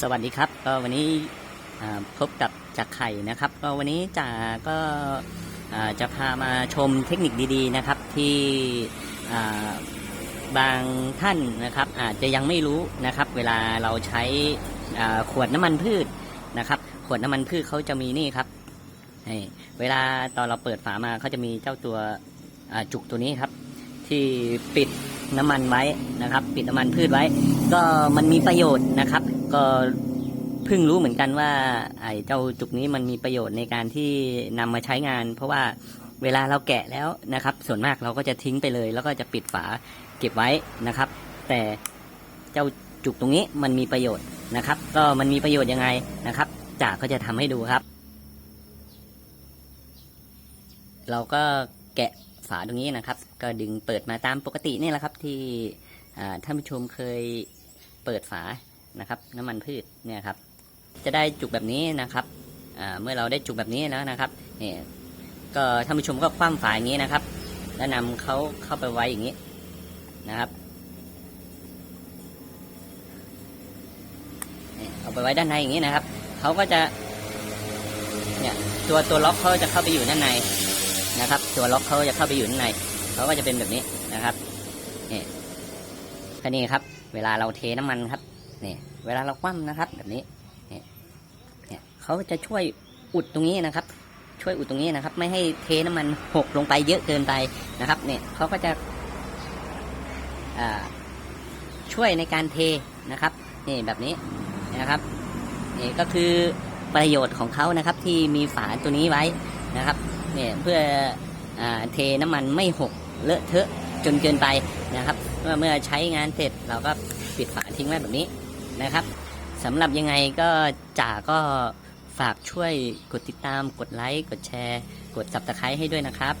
สวัสดีครับก็วันนี้พบกับจักไข่นะครับก็วันนี้จ่าก็จะพามาชมเทคนิคดีๆนะครับที่บางท่านนะครับอาจจะยังไม่รู้นะครับเวลาเราใช้ขวดน้ำมันพืชนะครับ ขวดน้ำมันพืชเขาจะมีนี่ครับนี่เวลาตอนเราเปิดฝามาเขาจะมีเจ้าตัวจุกตัวนี้ครับ ที่ปิด น้ำมันไว้นะครับ ปิดน้ำมันพืชไว้ ก็มันมีประโยชน์นะครับ ก็เพิ่งรู้เหมือนกันว่า ไอ้เจ้าจุกนี้มันมีประโยชน์ในการที่นำมาใช้งาน เพราะว่าเวลาเราแกะแล้วนะครับ ส่วนมากเราก็จะทิ้งไปเลย แล้วก็จะปิดฝาเก็บไว้นะครับ แต่เจ้าจุกตรงนี้มันมีประโยชน์นะครับ ก็มันมีประโยชน์ยังไงนะครับจ่าก็จะทำให้ดูครับ เราก็แกะ ฝาตรงนี้นะครับ ก็ดึงเปิดมาตามปกตินี่แหละครับที่ท่านผู้ชมเคยเปิดฝานะครับ น้ำมันพืชเนี่ยครับ จะได้จุกแบบนี้นะครับเมื่อเราได้จุกแบบนี้แล้วนะครับเนี่ยก็ท่านผู้ชมก็คว่ำฝาอย่างนี้นะครับ แล้วนำเขาเข้าไปไว้อย่างนี้นะครับเอาไปไว้ด้านในอย่างนี้นะครับเขาก็จะเนี่ยตัวตัวล็อกเขาจะเข้าไปอยู่ด้านใน นะครับ ตัวล็อกเขาจะเข้าไปอยู่ข้างในเขาก็จะเป็นแบบนี้นะครับนี่แค่นี้ครับ เวลาเราเทน้ำมันครับนี่เวลาเราคว่ำนะครับ แบบนี้นี่เนี่ยเขาจะช่วยอุดตรงนี้นะครับ ช่วยอุดตรงนี้นะครับ ไม่ให้เทน้ำมันหกลงไปเยอะเกินไปนะครับเนี่ยเขาก็จะช่วยในการเทนะครับนี่แบบนี้นะครับนี่ก็คือประโยชน์ของเขานะครับที่มีฝาตัวนี้ไว้นะครับ เนี่ยเพื่ออเทน้ำมันไม่หกเลอะเทอะจนเกินไปนะครับเมื่อเมื่อใช้งานเสร็จเราก็ปิดฝาทิ้งไว้แบบนี้นะครับสำหรับยังไงก็จ่าก็ฝากช่วยกดติดตามกดไลค์กดแชร์ กด subscribe ให้ด้วยนะครับ